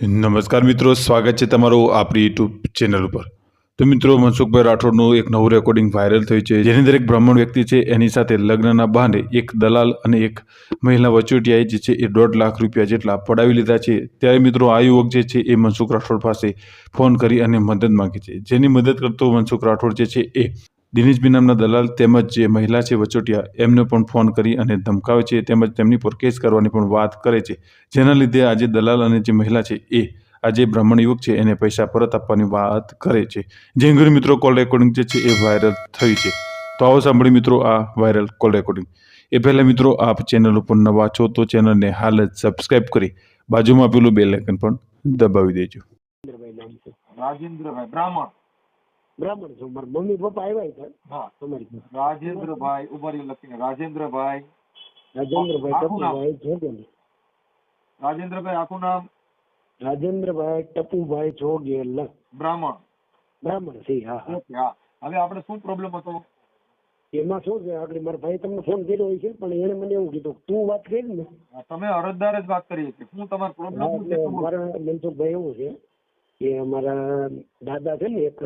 નમસ્કાર મિત્રો, સ્વાગત છે તમારું આપણી યુટ્યુબ ચેનલ ઉપર. તો મિત્રો, મનસુખભાઈ રાઠોડનું એક નવું રેકોર્ડિંગ વાયરલ થયું છે, જેની દરેક બ્રાહ્મણ વ્યક્તિ છે, એની સાથે લગ્નના બહાને એક દલાલ અને એક મહિલા વચોટિયાએ જે છે એ દોઢ લાખ રૂપિયા જેટલા પડાવી લીધા છે. ત્યારે મિત્રો, આ યુવક જે છે એ મનસુખ રાઠોડ પાસે ફોન કરી અને મદદ માંગે છે. જેની મદદ કરતો મનસુખ રાઠોડ જે છે એ દિનેશભાઈ નામના દલાલ તેમજ જે મહિલા છે વચોટિયા, એમને પણ ફોન કરી અને ધમકાવે છે, તેમજ તેમની પર કેસ કરવાની પણ વાત કરે છે. જેના લીધે આજે દલાલ અને જે મહિલા છે એ આજે બ્રાહ્મણ યુવક છે, એને પૈસા પરત આપવાની વાત કરે છે. જે મિત્રો કોલ રેકોર્ડિંગ જે છે એ વાયરલ થઈ છે. તો આવો સાંભળી મિત્રો આ વાયરલ કોલ રેકોર્ડિંગ. એ પહેલાં મિત્રો આપ ચેનલ ઉપર નવા છો તો ચેનલને હાલ જ સબસ્ક્રાઈબ કરી બાજુમાં પેલું બેલ આઇકન પણ દબાવી દેજો. રાજેન્દ્રભાઈ, બ્રાહ્મણ. બ્રાહ્મણ છું. મારા મમ્મી પપ્પા આવ્યા હતા હા. તમારી રાજેન્દ્રભાઈ ઉભારી લખીને. રાજેન્દ્રભાઈ. રાજેન્દ્રભાઈ ટપુભાઈ જોગેલ. રાજેન્દ્રભાઈ આખું નામ? રાજેન્દ્રભાઈ ટપુભાઈ જોગેલ. બ્રાહ્મણ. બ્રાહ્મણ છે હા હા. હવે આપણે શું પ્રોબ્લેમ હતો? એમાં શું છે? આગળ મારા ભાઈ તમને ફોન કર્યો હોય છે પણ એને મને એવું કીધું તું વાત કરી ને. તમે અરજદાર જ વાત કરી હતી. શું તમારો પ્રોબ્લેમ હા, છે? મારા મનસુખભાઈ એવું છે કે અમારા દાદા છે ને એક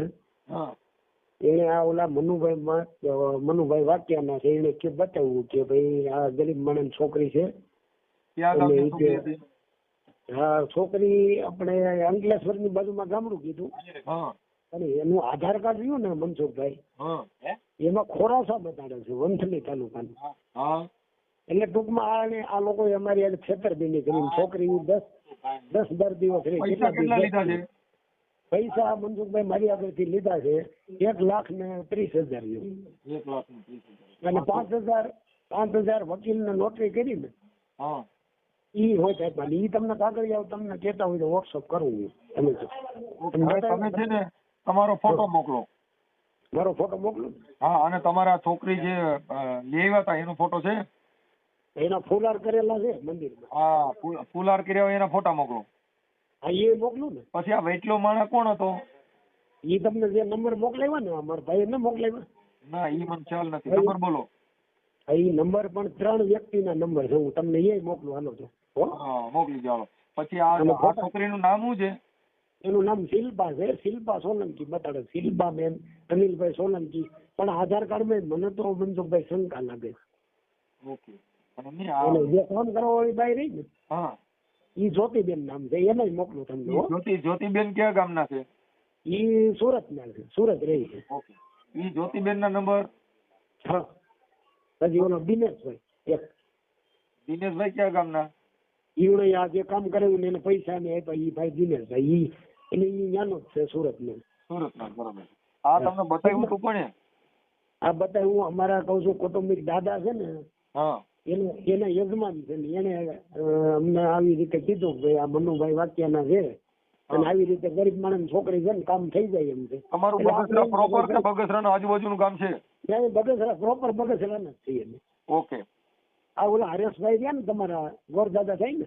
હા. એને આ ઓલા મનુભાઈ મનુભાઈ વાક્યાના છે એને કે બતાવ્યું કે ભાઈ આ ગરીબ માણસ છોકરી છે. હા છોકરી આપણે અંકલેશ્વરની બાજુમાં ગામડું કીધું. અને એનું આધાર કાર્ડ રહ્યું ને મનસુખભાઈ હા. એમાં ખોરાસા બતાડે છે વંથલી તાલુકાનું. એટલે ટૂંકમાં આને આ લોકો અમારી છેતરપિંડી કરી છોકરી દસ દસ બાર દિવસ રહી કેટલા લીધા છે? પૈસા મનસુખભાઈ મારી આગળથી લીધા છે એક લાખ ને ત્રીસ હજાર જેવું એક લાખ ને ત્રીસ હજાર. અને પાંચ હજાર પાંચ હજાર વકીલને નોટરી કરી ને હા. ઈ હોય સાહેબ ઈ તમને આવ તમને કહેતા હોય તો વોટ્સઅપ કરવું તમે તમે છે ને તમારો ફોટો મોકલો. મારો ફોટો મોકલો? હા અને તમારા છોકરી જે લેવા લઈ આવ્યા હતા એનો ફોટો છે? એના ફુલાર કરેલા છે મંદિરમાં. હા ફૂલ- ફુલાર કર્યા હોય એના ફોટા મોકલો. હા એ મોકલું ને. પછી આ વેટલો માણસ કોણ હતો? એ તમને જે નંબર મોકલાવ્યા ને અમારા ભાઈ ને મોકલાવ્યા? ના એ મને ખ્યાલ નથી. નંબર બોલો. હા, નંબર પણ ત્રણ વ્યક્તિના નંબર છે હું તમને એ મોકલું હાલો તો હા? મોકલી જાઓ પછી આ આ છોકરીનું નામ શું છે? એનું નામ શિલ્પા છે શિલ્પા સોલંકી બતાડે શિલ્પા બેન અનિલભાઈ સોલંકી. પણ આધાર કાર્ડમાં મને તો મનસુખભાઈ શંકા લાગે. ઓકે. અને જે ફોન કરવા વાળી બાઈ રહી ને. હા. ઈ જ્યોતિબેન નામ છે એને જ મોકલું તમને જ્યોતિ જ્યોતિબેન કયા ગામના છે? ઈ સુરત ના છે સુરત રહી છે. ઓકે. ઈ જ્યોતિબેન ના નંબર? હા. હજી ઓલો દિનેશભાઈ એક. દિનેશભાઈ કયા ગામના? ઈવડે આ જે કામ કરેલું ને એને પૈસા ને આપ્યા ઈ ભાઈ દિનેશભાઈ ઈ એટલે ઈ નાનો જ છે સુરત નો સુરતના બરાબર. આ તમને બતાવ્યું તું પણ આ બતાવ્યું અમારા કઉ છું કૌટુંબિક દાદા છે ને હા. એને એના યજમાન છે ને એને અમને આવી રીતે કીધું કે ભાઈ આ મનુભાઈ વાક્યના છે. અને આવી રીતે ગરીબ માણસ છોકરી છે ને કામ થઈ જાય એમ છે. અમારું બગસરા પ્રોપર કે બગસરાનું આજુબાજુનું ગામ છે? ત્યાં બગસરા પ્રોપર બગસરા જ છીએ અમે. ઓકે. આ ઓલા હરેશભાઈ રહ્યા ને તમારા ગોરદાદા થાય ને?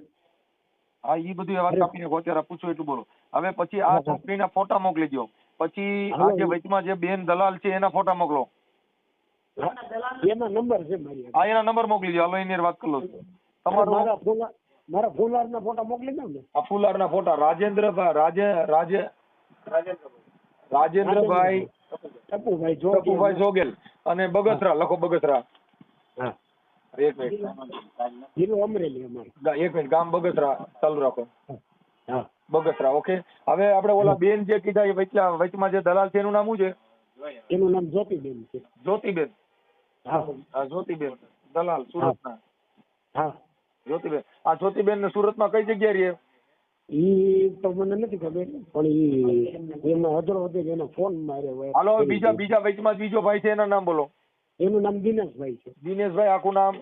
હા એ બધું વાત કાપીને અત્યારે પૂછો એટલું બોલો. હવે પછી આ છોકરીના ફોટા મોકલી દો પછી આ જે વચમાં જે બેન દલાલ છે એના ફોટા મોકલો. એના નંબર છે મારી આગળ. એના નંબર મોકલી દો હાલો એની વાત કરી તમારો મારા ફુલાર મારા ફુલારના ફોટા મોકલી દો ને? આ ફુલારના ફોટા. રાજેન્દ્રભાઈ રાજે રાજે રાજેન્દ્રભાઈ ટપુભાઈ જો ટપુભાઈ જોગેલ અને બગસરા. લખો બગસરા. હા. એક મિનિટ. જિલ્લો અમરેલી અમારો. એક મિનિટ. ગામ બગસરા. ચાલુ રાખો. હા. બગસરા ઓકે? હવે આપણે ઓલા બેન જે કીધા એ વચમાં જે દલાલ છે એનું નામ શું છે? એનું નામ જ્યોતિબેન છે. જ્યોતિબેન. હા. જ્યોતિબેન દલાલ સુરતના. હા. જ્યોતિબેન આ જ્યોતિબેન ને સુરતમાં કઈ જગ્યા રહે? ઈ તો મને નથી ખબર પણ ઈ એમાં હજરો હતી એનો ફોન માર્યો હોય. હાલો બીજા બીજા વચમાં બીજો ભાઈ છે એના નામ બોલો. એનું નામ દિનેશભાઈ છે. દિનેશભાઈ આખું નામ?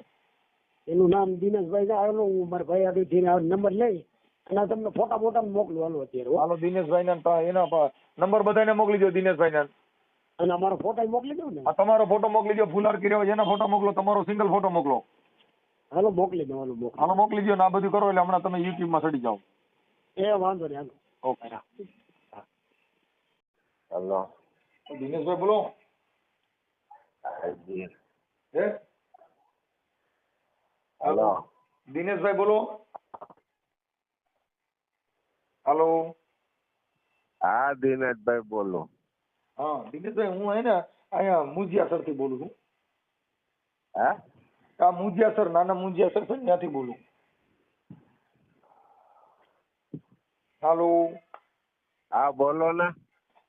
એનું નામ દિનેશભાઈ છે. હાલો હું મારા ભાઈ આગળ આ નંબર લઈ અને તમને ફોટા ફોટા મોકલું હાલો અત્યારે. હાલો દિનેશભાઈ ના એના નંબર બધાને મોકલી દો દિનેશભાઈ ના. અને અમારો ફોટો મોકલી દો ને. તમારો ફોટો મોકલી દો ફુલાર કર્યો હોય એના ફોટો મોકલો તમારો સિંગલ ફોટો મોકલો. હાલો મોકલી દો હાલો મોકલી હાલો મોકલી દો ને આ બધું કરો એટલે હમણાં તમે યુટ્યુબમાં ચડી જાઓ. એ વાંધો નહીં હાલો. ઓકે. હેલો. દિનેશભાઈ બોલો. હે હેલો. દિનેશભાઈ બોલો. હાલો. હા દિનેશભાઈ બોલું. હા દિનેશભાઈ હું હે ને અહીંયા મુંજિયાસરથી બોલું છું. હા? આ મુંજિયાસર નાના મુંજિયાસર છે ત્યાંથી બોલું. હાલો. હા બોલો ને.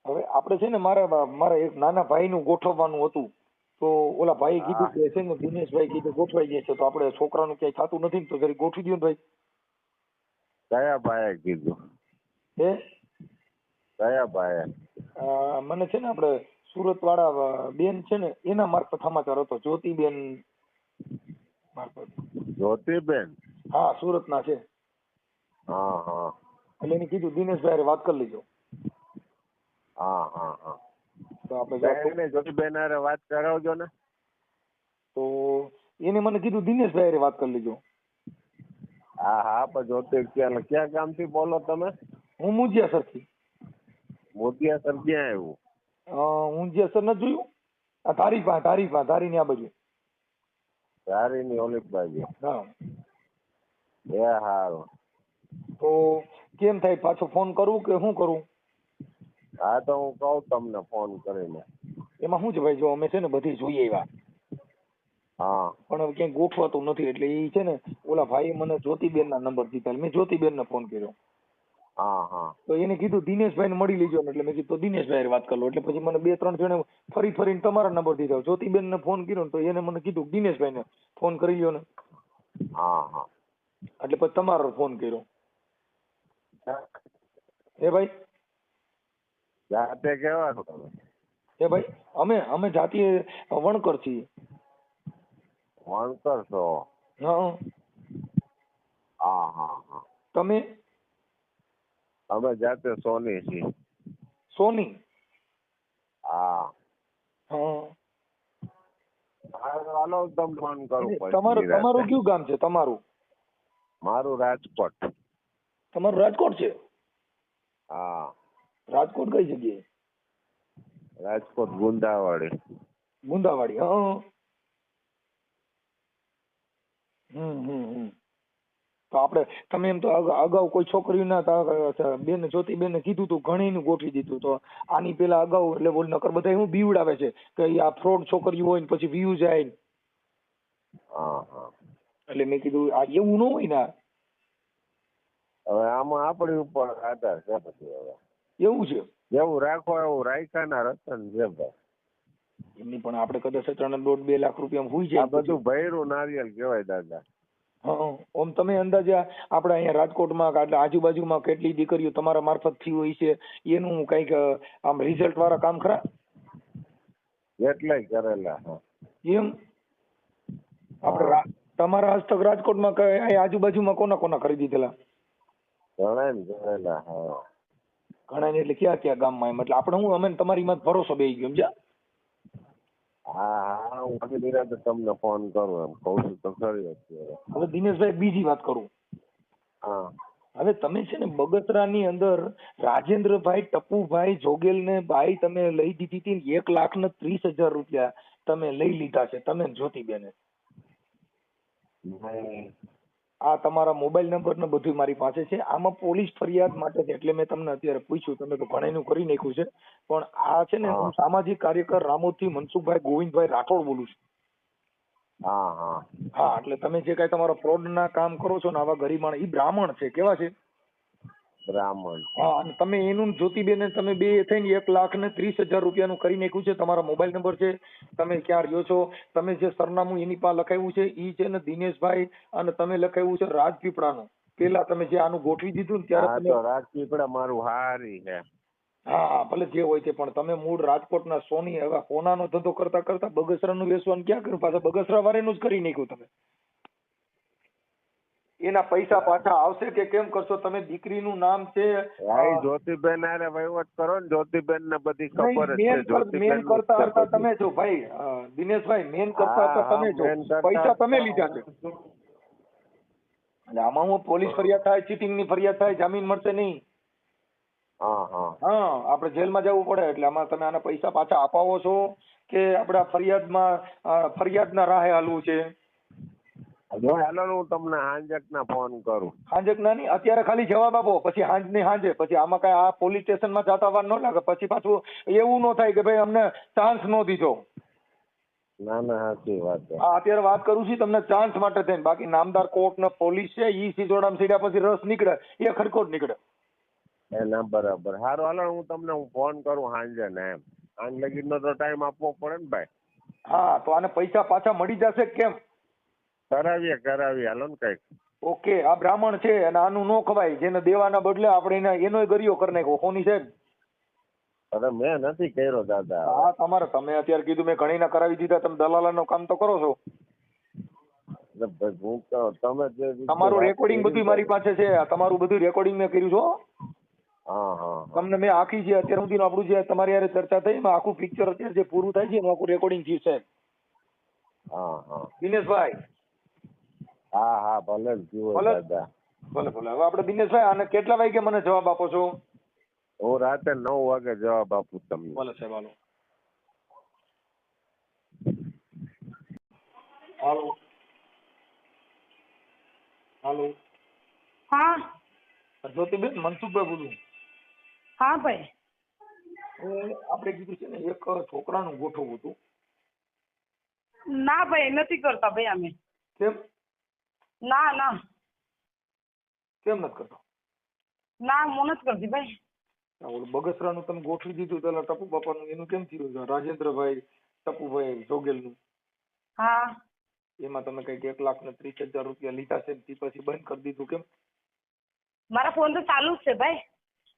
હવે આપણે છે ને મારા મારા એક નાના ભાઈનું ગોઠવવાનું હતું. તો ઓલા ભાઈએ કીધું કે છે ને દિનેશભાઈ કીધું ગોઠવાઈ જશે તો આપણે છોકરાનું ક્યાંય થતું નથી ને તો જરી ગોઠવી દો ને ભાઈ. કયા ભાઈએ કીધું? હે? કયા ભાઈએ મને છે ને આપણે સુરત વાળા બેન છે ને એના મારફત સમાચાર હતો. જ્યોતિબેન મારફત. જ્યોતિબેન? હા સુરતના છે. હા હા. એટલે એને કીધું દિનેશભાઈ વાત કરી લેજો. હા હા હા. તો આપણે જ્યોતિબેન હારે વાત કરાવજો ને. તો એને મને કીધું દિનેશભાઈ હારે વાત કરી લેજો. હા હા પણ જ્યોતિ ક્યાં ક્યાં ગામથી બોલો તમે? હું મુંજિયાસર થી મોતિયાસર ક્યાં આવ્યું? સર નથી જોયું. આ ધારી પા ધારી પા ધારી ની આ બાજુ. ધારીની ઓલી બાજુ. હા. એ હારું. તો કેમ થાય પાછો ફોન કરું કે શું કરું? હા તો હું કહું તમને ફોન કરીને. એમાં શું છે ભાઈ જો અમે છે ને બધી જોઈએ એવા હા. પણ હવે ક્યાંય ગોઠવાતું નથી એટલે એ છે ને ઓલા ભાઈ મને જ્યોતિબેન ના નંબર દીધા. મેં જ્યોતિબેન ને ફોન કર્યો. હા હા તો એને કીધું દિનેશભાઈ ને મળી લેજો એટલે મેં કીધું દિનેશભાઈ વાત કરો એટલે પછી મને બે ત્રણ જણે ફરી ફરીને તમારા નંબર દીધા જ્યોતિબેન ને ફોન કર્યો ને તો એને મને કીધું દિનેશભાઈ ને ફોન કરી લ્યો ને. એટલે પછી તમારો ફોન કર્યો. એ ભાઈ? જાતે કેવા છો તમે. એ ભાઈ? અમે અમે જાતીય વણકર છીએ. વણકર છો? હા હા હા. તમે? અમે જાતે સોની છીએ. સોની? હા. હા. હા, હાલો તમને ફોન કરું તમારું તમારું કયું ગામ છે? તમારું? મારું રાજકોટ. તમારું રાજકોટ છે? હા. રાજકોટ કઈ જગ્યાએ? રાજકોટ ગુંદાવાડી. ગુંદાવાડી હા. હમ હમ હમ. તો આપણે તમે એમ તો અગ- અગાઉ કોઈ છોકરીના તા- બેન જ્યોતિ બેન કીધું તું ઘણીનું ગોઠવી દીધું તો. આની પેલા અગાઉ એટલે બોલ નકર બધા એવું બીવડાવે છે કે આ ફ્રોડ છોકરી હોય ને પછી વ્યૂ જાય ને. એટલે મેં કીધું આ એવું ન હોય ને હવે આમાં આપણી ઉપર આધાર છે પછી હવે. એવું છે? જેવું રાખો એવું રાખ્યાના રતન છે ભાઈ. એમની પણ આપણે કદાચ ત્રણ દોઢ બે લાખ રૂપિયા આ જાય બધું ભૈરું નારિયેલ કહેવાય દાદા. ઓમ તમે અંદાજે આપણે અહીંયા રાજકોટમાં એટલે આજુબાજુમાં કેટલી દીકરીઓ તમારા મારફતથી હોય છે એનું કંઈક આમ રિઝલ્ટ વાળા કામ ખરા? એટલાય કરેલા એમ? આપણે તમારા હસ્તક રાજકોટમાં આજુબાજુમાં કોના કોના કરી દીધેલા? ઘણા ને કરેલા હા. ઘણા એટલે ક્યાં ક્યાં ગામમાં એમ? એટલે આપણે હું અમે તમારી માં ભરોસો બેસી ગયો સમજ્યા? હા હા હું પછી નિરાંતે તમને ફોન કરું એમ. કહું છું તો ખરી અત્યારે. હવે દિનેશભાઈ બીજી વાત કરું. હા. હવે તમે છે ને બગસરાની અંદર રાજેન્દ્રભાઈ ટપુભાઈ જોગેલ ને ભાઈ તમે લઈ દીધી હતી એક લાખ ને ત્રીસ હજાર રૂપિયા તમે લઈ લીધા છે. તમે ને જ્યોતિબેને. આ તમારા મોબાઈલ નંબર ને બધું મારી પાસે છે. આમાં પોલીસ ફરિયાદ માટે છે એટલે મેં તમને અત્યારે પૂછ્યું. તમે તો ઘણાનું કરી નાખ્યું છે. પણ આ છે ને હું. સામાજિક કાર્યકર રામોદથી મનસુખભાઈ ગોવિંદભાઈ રાઠોડ બોલું છું. હા હા. હા એટલે તમે જે કાંઈ તમારા ફ્રોડ ના કામ કરો છો ને આવા ગરીબાણ ઈ બ્રાહ્મણ છે. કેવા છે? બ્રાહ્મણ. હા અને તમે એનું જ્યોતિબેન તમે બે થઈને એક લાખ ને ત્રીસ હજાર રૂપિયાનું કરી નાખ્યું છે. તમારા મોબાઈલ નંબર છે. તમે ક્યાં રહ્યો છો? તમે જે સરનામું એની પાસે લખાવ્યું છે એ છે ને દિનેશભાઈ અને તમે લખાવ્યું છે રાજપીપળાનું. પેલા તમે જે આનું ગોઠવી દીધું ને ત્યારે તમે રાજપીપળા મારું હારી છે. હા હા ભલે જે હોય છે પણ તમે મૂળ રાજકોટના સોની હવે સોનાનો ધંધો કરતા કરતા બગસરાનું વેચવાનું ક્યાં કર્યું? પાછા બગસરા વાળાનું જ કરી નાખ્યું તમે. એના પૈસા પાછા આવશે કે કેમ કરશો? તમે દીકરીનું નામ છે જ્યોતિબેન હારે વહીવટ કરો ને જ્યોતિબેન ને બધી ખબર મેન છે મેન કરતા હતા તમે છો ભાઈ દિનેશભાઈ મેન કરતા હતા તમે છો પૈસા તમે લીધા છે. અને આમાં હું પોલીસ ફરિયાદ થાય ચીટિંગની ફરિયાદ થાય જામીન મળશે નહીં. હા આપણે જેલમાં જવું પડે એટલે આમાં તમે આના પૈસા પાછા અપાવો છો કે આપણા ફરિયાદમાં ફરિયાદના રાહે હાલવું છે. જો હેલો હું તમને હાંજકના ફોન કરું. હાંજક ના નહીં અત્યારે ખાલી જવાબ આપો પછી હાંજની હાંજે પછી આમાં કઈ આ પોલીસ સ્ટેશનમાં જતા વાર ન લાગે પછી પાછું એવું ન થાય કે ભાઈ અમને ચાન્સ ન દીધો. ના ના સાચી વાત છે. આ અત્યારે વાત કરું છું તમને ચાન્સ માટે થઈને. બાકી નામદાર કોર્ટ ને પોલીસ છે ઈ સીધોડામ સીધા પછી રસ નીકળે એ ખડકોટ નીકળે. એ ના બરાબર. સારું હાલો હું તમને હું ફોન કરું હાંજે ને એમ. સાંજ લગીનો તો ટાઈમ આપવો પડે ને ભાઈ. હા તો આને પૈસા પાછા મળી જશે કેમ? કરાવીએ કરાવીએ. હાલો ને કંઈક. ઓકે આ બ્રાહ્મણ છે અને આનું નો ખવાય. જેને દેવાના બદલે આપણે એને એનો ગરિયો કરી નાખ્યો. કોની સાહેબ અરે મેં નથી કર્યો દાદા. હા તમારે. તમે અત્યારે કીધું મેં ઘણીના કરાવી દીધા. તમે દલાલાનું કામ તો કરો છો. હું તો તમે જે તમારું રેકોર્ડિંગ કરી બધું મારી પાસે છે. તમારું બધું રેકોર્ડિંગ મેં કર્યું છો હા. હા હા. તમને મેં આખી જે અત્યાર સુધી આપણું જે તમારી હારે ચર્ચા થઈ એમાં આખું પિક્ચર અત્યારે જે પૂરું થાય છે એનું આખું રેકોર્ડિંગ થયું છે. હા હા. દિનેશભાઈ હા હા ભલે જ જુઓ ભલે. દાદા. ભલે ભલે. હવે આપણે દિનેશભાઈ આને કેટલા વાગે મને જવાબ આપો છો? હું રાતે નવ વાગે જવાબ આપું તમને. ભલે સાહેબ હાલો. હાલો. હાલો. હા. જ્યોતિબેન મનસુખભાઈ બોલું. હા ભાઈ. આપણે કીધું છે ને એક છોકરાનું ગોઠવવું હતું. ના ભાઈ નથી કરતા ભાઈ અમે. કેમ? ના ના. કેમ નથી કરતો? ના હું નથી કરતી ભાઈ. ઓલું બગસરાનું તમે ગોઠવી દીધું પેલા ટપુ બાપાનું એનું કેમ થયું? રાજેન્દ્રભાઈ ટપુભાઈ જોગેલનું. હા. એમાં તમે કંઈક એક લાખ ને ત્રીસ હજાર રૂપિયા લીધા છે તે પછી બંધ કરી દીધું કેમ? મારા ફોન તો ચાલુ જ છે ભાઈ.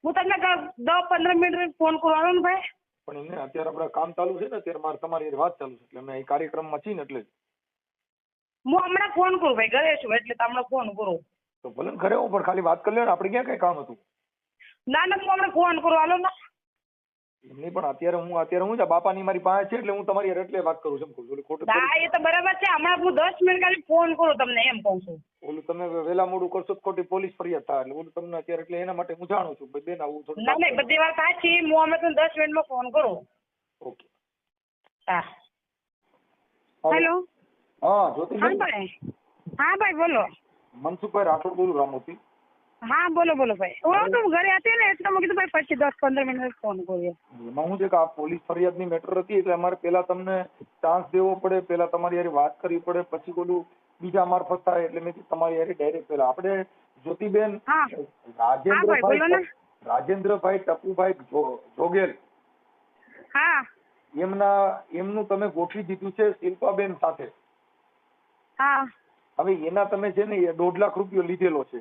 હું તમને દસ પંદર મિનિટ ફોન કરવાનો ને ભાઈ. પણ એમને અત્યારે આપણે કામ ચાલુ છે ને અત્યારે મારે તમારી વાત ચાલુ છે. એટલે અમે અહીં કાર્યક્રમમાં છીએ ને એટલે જ. હું હમણાં ફોન કરું ભાઈ ઘરે છું એટલે તમને ફોન કરું. તો ભલે ઘરે હું પણ ખાલી વાત કરી લે ને આપણે ક્યાં કઈ કામ હતું? ના ના હું હમણાં ફોન કરું હાલો ના. નહીં પણ અત્યારે હું અત્યારે હું છે બાપાની મારી પાસે છે એટલે હું તમારી એટલે વાત કરું છું એમ કહું છું. ખોટું હા એ તો બરાબર છે હમણાં હું દસ મિનિટ ખાલી ફોન કરું તમને એમ કહું છું. ઓલું તમે વેલા મોડું કરશો તો ખોટી પોલીસ ફરિયાદ થાય એટલે ઓલું તમને અત્યારે એટલે એના માટે હું જાણું છું. બેન આવું થોડું ના નહીં બધી વાત સાચી હું હમણાં તમને દસ મિનિટમાં ફોન કરું. ઓકે. હા. હેલો. હા હા ભાઈ. હા ભાઈ બોલો. મનસુખભાઈ રાઠોડ બોલું રામોથી. હા બોલો બોલો ભાઈ. હું તો ઘરે હતી ને એટલે મેં કીધું ભાઈ પછી દસ પંદર મિનિટ ફોન કર્યો એમાં શું છે કે આ પોલીસ ફરિયાદની મેટર હતી એટલે અમારે પેલા તમને ચાન્સ દેવો પડે પેલા તમારી યાર વાત કરવી પડે પછી બોલું બીજા મારફત થાય એટલે મેં તમારી યાર ડાયરેક્ટ પેલા આપણે જ્યોતિબેન હા. હા. રાજેન્દ્રભાઈ રાજેન્દ્રભાઈ ટપુભાઈ જોગેલ. હા. એમના એમનું તમે ગોઠવી દીધું છે શિલ્પાબેન સાથે. હા. હવે એના તમે છે ને દોઢ લાખ રૂપિયો લીધેલો છે.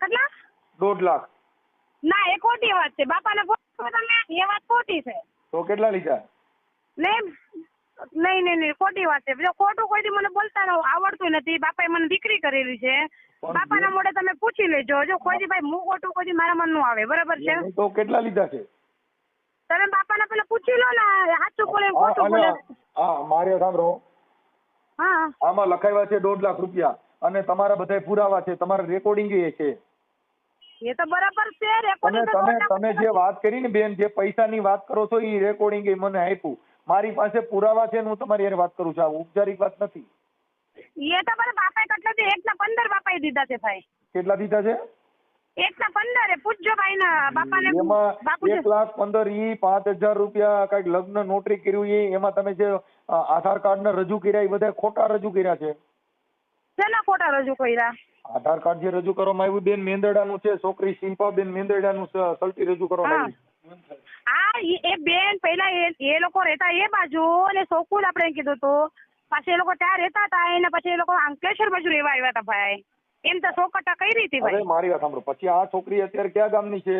કેટલા? દોઢ લાખ. ના એ ખોટી વાત છે. બાપાને પૂછો તમે એ વાત ખોટી છે. તો કેટલા લીધા? નહીં નહીં નહીં નહીં ખોટી વાત છે. જો ખોટું કોઈ મને બોલતા ન આવડતું નથી. બાપાએ મને દીકરી કરેલી છે. બાપાના મોઢે તમે પૂછી લેજો. જો કોઈ ભાઈ હું ખોટું કોઈ મારા મારા મનનું આવે બરાબર છે? તો કેટલા લીધા છે? તમે બાપાને પેલા પૂછી લો ને સાચું બોલે ખોટું બોલે. હા મારે સાંભળો. આમાં લખાવ્યા છે દોઢ લાખ રૂપિયા અને તમારા બધા પુરાવા છે તમારા રેકોર્ડિંગ એ છે. એ તો બરાબર છે રેકોર્ડિંગ તમે તમે જે વાત કરી ને બેન જે પૈસાની વાત કરો છો એ રેકોર્ડિંગ એ મને આપ્યું. મારી પાસે પુરાવા છે ને હું તમારી વાત કરું છું આ ઔપચારિક વાત નથી. એ તો બધા બાપાએ કેટલા દે એકના પંદર બાપાએ દીધા છે ભાઈ. કેટલા દીધા છે? એકના પંદર એ પૂછજો ભાઈ ના બાપાને એમાં એક લાખ પંદર ઈ પાંચ હજાર રૂપિયા કંઈક લગ્ન નોટરી કર્યું એ એમાં તમે જે આધાર કાર્ડ ને રજૂ કર્યા એ બધા ખોટા રજૂ કર્યા છે? શેના ખોટા રજૂ કર્યા? આધાર કાર્ડ જે રજૂ કરવામાં આવ્યું બેન મેંદરડાનું છે છોકરી શિલ્પાબેન મેંદરડાનું સલટી રજૂ કરવામાં આવ્યું હા એ બેન પહેલા એ લોકો રહેતા એ બાજુ અને સોકુલ આપણે કીધું હતું. પાછી એ લોકો ત્યાં રહેતા હતા અને પછી એ લોકો અંકલેશ્વર બાજુ રહેવા આવ્યા હતા ભાઈ. એમ તો સોકટા કઈ રીતે ભાઈ? મારી વાત સાંભળો. પછી આ છોકરી અત્યારે ક્યાં ગામની છે?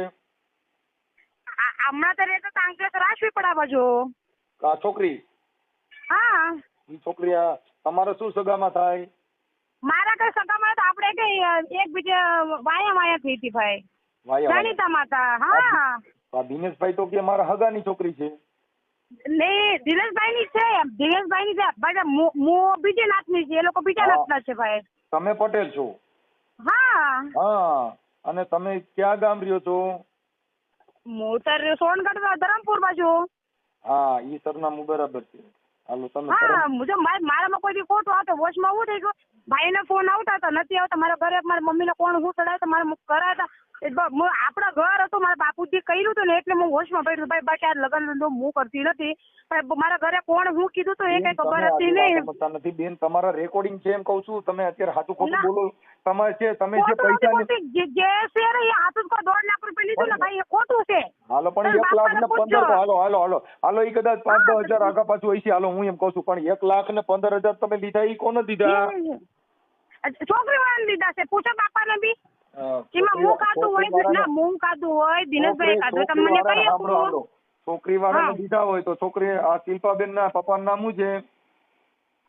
આ- હમણાં તો રહેતા અંકલેશ્વર આશવી પડા બાજુ. આ છોકરી? હા. ઈ છોકરી તમારે શું સગામાં થાય? મારા કઈ સગામાં તો આપણે કઈ એક બીજે વાયા વાયા થઈ હતી ભાઈ. જાણીતા માતા હા દિનેશભાઈ તો કે મારા હગાની છોકરી છે. ને દિનેશભાઈ ની છે દિનેશભાઈ ની છે. ભાઈ મો બીજે નાથની છે. એ લોકો બીજા નાથ નાથના છે ભાઈ. તમે પટેલ છો? હા. હા. અને તમે ક્યાં ગામ રહ્યો છો? હું તો સોનગઢ ધરમપુર બાજુ. હા ઈ સરનામું બરાબર છે. હાલો, તમે હા મારામાં કોઈ બી ખોટું આવતો, વોચમાં હું થઈ ગયું. ભાઈને ફોન આવતા હતા, નથી આવતા. મારા ઘરે મારા મમ્મીને કોણ હું ચડાવતા મારા કરાતા આપણા ઘર હતું મારા બાપુજી કર્યું હતું ને એટલે હું હોશમાં પડી ભાઈ બાકી આ લગ્ન ધંધો હું કરતી નથી. મારા ઘરે કોણ હું કીધું તો એ કઈ ખબર હતી નહીં. નથી બેન. તમારા રેકોર્ડિંગ છે એમ કઉ છું. તમે અત્યારે હાથું ખોટું બોલો. તમે છે તમે જે પૈસા જે છે ને એ હાથું કોઈ દોઢ લાખ રૂપિયા લીધું ને ભાઈ એ ખોટું છે. હાલો પણ એક લાખ ને પંદર હાલો હાલો હાલો. હાલો એ કદાચ પાંચ દસ હજાર આગા પાછું હોય છે હાલો હું એમ કઉ છું પણ એક લાખ ને પંદર હજાર તમે લીધા એ કોને દીધા? છોકરી વાળા દીધા છે. પૂછો બાપાને બી. અ, એમાં હું કાઢું હોય છોકરી ના. હું કાઢું હોય દિનેશભાઈ કાઢું છોકરી તમને વાળાને. છોકરી દીધા હોય તો છોકરી આ શિલ્પાબેન ના પપ્પા નામ શું છે?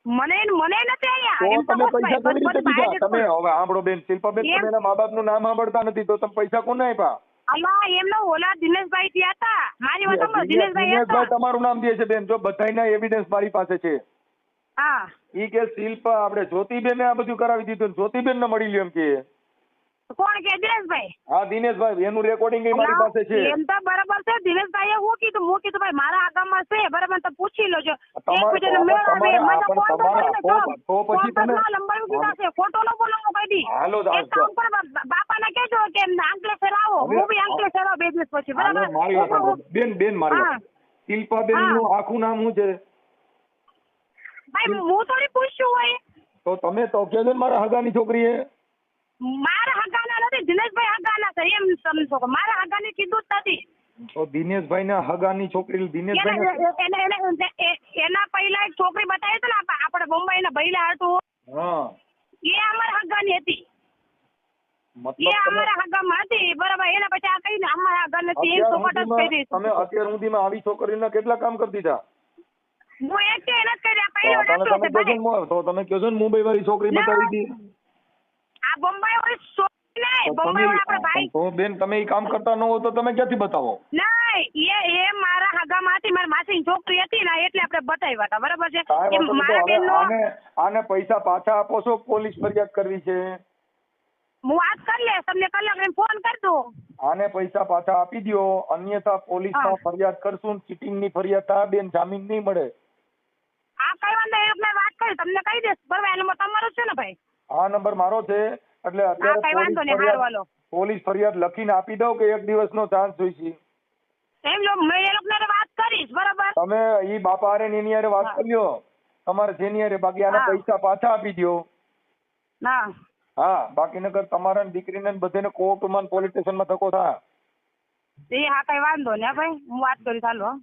મને મને નથી અહીંયા. એમ તમે પૈસા ભાઈ, કેવી રીતે દીધા? તમે હવે સાંભળો બેન શિલ્પાબેન એમ? તમે એના મા બાપનું નામ સાંભળતા નથી તો તમે પૈસા કોને આપ્યા? અલા એમનો ઓલા દિનેશભાઈ ત્યાં હતા. મારી વાત સાંભળો દિનેશભાઈ દિનેશભાઈ હતા. તમારું નામ દે છે બેન. જો બધાયના એવિડન્સ મારી પાસે છે. હા. ઈ કે શિલ્પા આપણે જ્યોતિબેન ને આ બધું કરાવી દીધું જ્યોતિબેન ને મળી લ્યો એમ કે. કોણ કે? દિનેશભાઈ. હા દિનેશભાઈ એનું રેકોર્ડિંગ મારી પાસે છે. એમ તો બરાબર છે. દિનેશભાઈ હું કીધું હું કીધું ભાઈ મારા આગામાં છે બરાબર? તો પૂછી લેજો. એકબીજાને મેળાવે, મને ફોન તો કરીને તો- પછી તમે- પર કીધા છે. ખોટો ન બોલો હું કહી દી. હાલો એક કામ કરો બાપાને કહેજો કે એમને આવો હવે- હું બી આંકલે ફેરાવ બે દિવસ પછી બરાબર? મારી વાત બેન બેન મારી. વાત. શિલ્પાબેનનું આખું નામ શું છે? ભાઈ હું થોડી પૂછ્યું હોય. તો તમે તો કે મારા હગાની છોકરી એ મારા હગાના નથી દિનેશભાઈ હગાના છે એમ સમજો મારા હગાને કીધું જ નથી. તો દિનેશભાઈ ના હગાની છોકરી દિનેશભાઈ એને- પહેલા એક છોકરી બતાવી હતી ને આપ- આપણે બોમ્બે ના ભૈલા હતું હા. એ અમારા હગાની હતી. મતલબ અમારા હગામાં હતી બરાબર એના પછી આ કઈ અમારા હગા નથી એ અત્યાર ચોખટ જ કરી તમે અત્યાર સુધીમાં આવી છોકરીના કેટલા કામ કરી દીધા? હું એક કે એને જ કરી આ પહેલો તો તમે કહો છો ને મુંબઈ વાળી છોકરી બતાવી હતી આ બોમ્બાઈ વાળી સો નહીં તો વાળા આપણા ભાઈ. તો બેન તમે કામ કરતા ન હો તો તમે ક્યાંથી બતાવો? નહીં એ એ મારા હગામાં હતી મારી માસીની છોકરી હતી ને એટલે આપણે બતાવ્યા હતા બરાબર છે. મારા આને આને પૈસા પાછા આપો છો પોલીસ ફરિયાદ કરવી છે. હું વાત કરી લે તમને કલાક ફોન કરી આને પૈસા પાછા આપી દો અન્યથા પોલીસમાં ફરિયાદ કરશું ચીટિંગની ફરિયાદ થાય બેન જામીન નહીં મળે. આ કઈ વાંધો એ મેં વાત કરી તમને કહી દઈશ. બરાબર એનો તમારો છે ને ભાઈ? આ નંબર મારો છે એટલે અત્યારે કઈ વાંધો પોલીસ નહીં હારો ફરિયાદ હાલો પોલીસ ફરિયાદ લખીને આપી દઉં કે એક દિવસનો ચાન્સ જોઈશે? એમ લો મેં એ લોકોને વાત કરીશ બરાબર? તમે ઈ બાપા હારે ને એની હારે વાત. કરી લ્યો. તમારે જેની હારે બાકી આને હા. પૈસા પાછા આપી દ્યો. હા. બાકી નકર તમારા ને દીકરીને ને બધાને કોર્ટમાં પોલીસ સ્ટેશનમાં ધક્કો થાય એ હા કઈ વાંધો નહીં હા ભાઈ હું વાત કરીશ હાલો હો.